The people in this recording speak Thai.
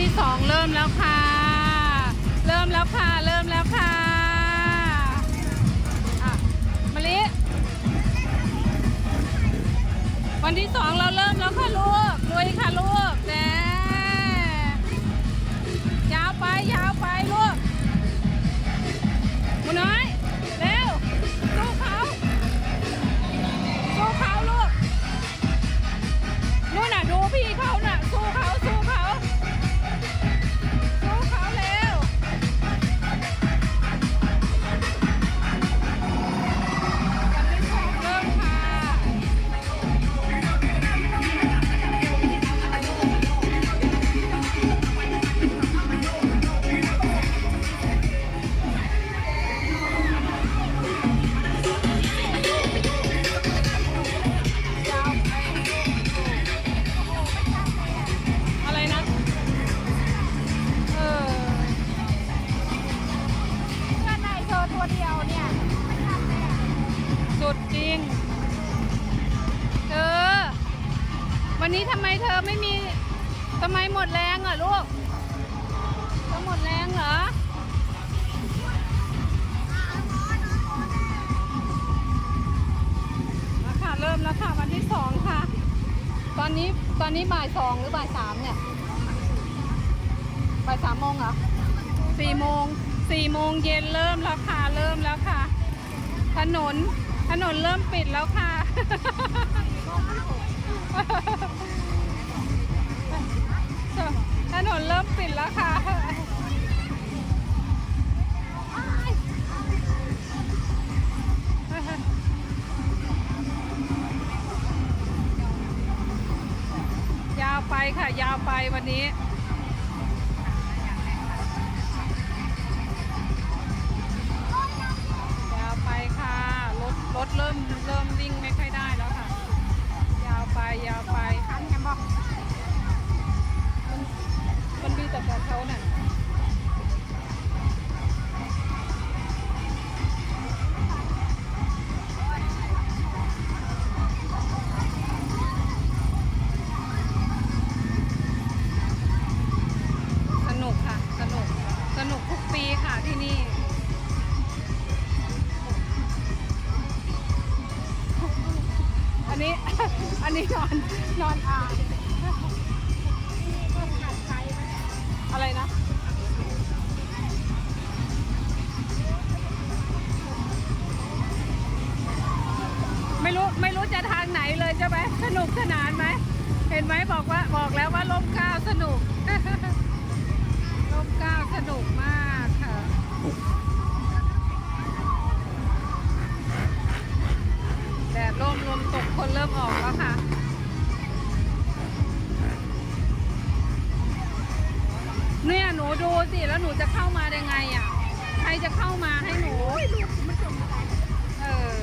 ที่สองเริ่มแล้วค่ะ เริ่มแล้วค่ะ เริ่มแล้วค่ะอะมะลิวันที่สองเราเริ่มแล้วค่ะลูกลุยค่ะลูก สุดจริง เธอ วันนี้ทำไมเธอไม่มีทำไมหมดแรงอะลูกเธอหมดแรงเหรอแล้วค่ะเริ่มแล้วค่ะ วันที่สองค่ะ ตอนนี้ตอนนี้บ่ายสองหรือบ่ายสามเนี่ย บ่ายสามโมงเหรอสี่โมงสี่โมงเย็นเริ่มแล้วค่ะ เริ่มแล้วค่ะ ถนน นนเริ่มปิดแล้วค่ะ ถนนเริ่มปิดแล้วค่ะ ยาวไปค่ะ ยาวไปวันนี้ เริ่มเริ่มวิ่งไม่ค่อยได้แล้วค่ะ ยาวไปยาวไปคันกันบอกมันมันมีแต่กระเช้าน่ะ อันนี้ อันนี้นอนนอนอ่านอะไรนะไม่รู้ไม่รู้จะทางไหนเลยใช่ไหมสนุกสนานไหมเห็นไหมบอกว่าบอกแล้วว่าลมก้าวสนุก ลมเกล้าวสนุกมากค่ะ แดดร่มลมตกคนเริ่มออกแล้วค่ะ เนี่ยหนูดูสิ แล้วหนูจะเข้ามาได้ไงอะ ใครจะเข้ามาให้หนู เออ